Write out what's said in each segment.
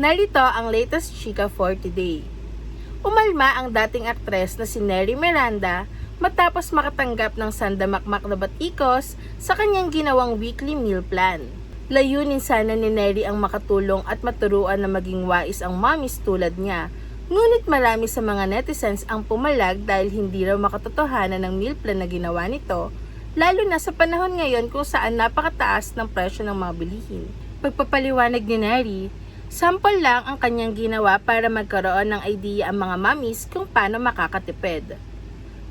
Narito ang latest chika for today. Umalma ang dating aktres na si Neri Miranda matapos makatanggap ng sandamakmak na batikos sa kanyang ginawang weekly meal plan. Layunin sana ni Neri ang makatulong at maturuan na maging wais ang mommies tulad niya. Ngunit marami sa mga netizens ang pumalag dahil hindi raw makatotohanan ng meal plan na ginawa nito, lalo na sa panahon ngayon kung saan napakataas ng presyo ng mga bilihin. Pagpapaliwanag ni Neri, Sample lang ang kanyang ginawa para magkaroon ng idea ang mga mamis kung paano makakatipid.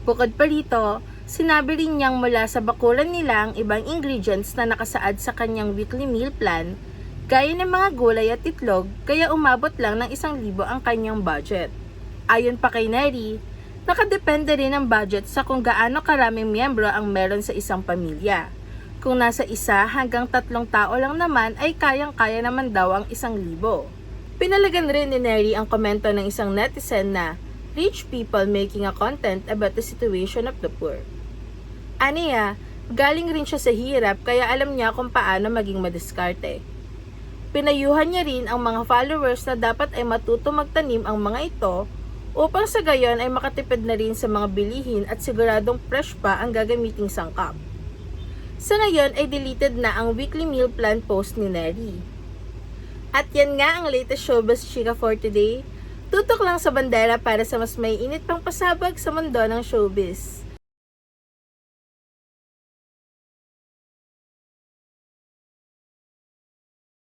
Bukod pa rito, sinabi rin niyang mula sa bakulan nila ang ibang ingredients na nakasaad sa kanyang weekly meal plan, gaya ng mga gulay at itlog, kaya umabot lang ng isang libo ang kanyang budget. Ayon pa kay Neri, nakadepende rin ang budget sa kung gaano karaming miyembro ang meron sa isang pamilya. Kung nasa isa hanggang tatlong tao lang naman ay kayang-kaya naman daw ang isang libo. Pinalagan rin ni Neri ang komento ng isang netizen na rich people making a content about the situation of the poor. Aniya, galing rin siya sa hirap kaya alam niya kung paano maging madiskarte. Pinayuhan niya rin ang mga followers na dapat ay matuto magtanim ang mga ito upang sa gayon ay makatipid na rin sa mga bilihin at siguradong fresh pa ang gagamiting sangkap. Sa ngayon ay deleted na ang weekly meal plan post ni Neri. At yan nga ang latest showbiz chika for today. Tutok lang sa bandera para sa mas may init pang pasabag sa mundo ng showbiz.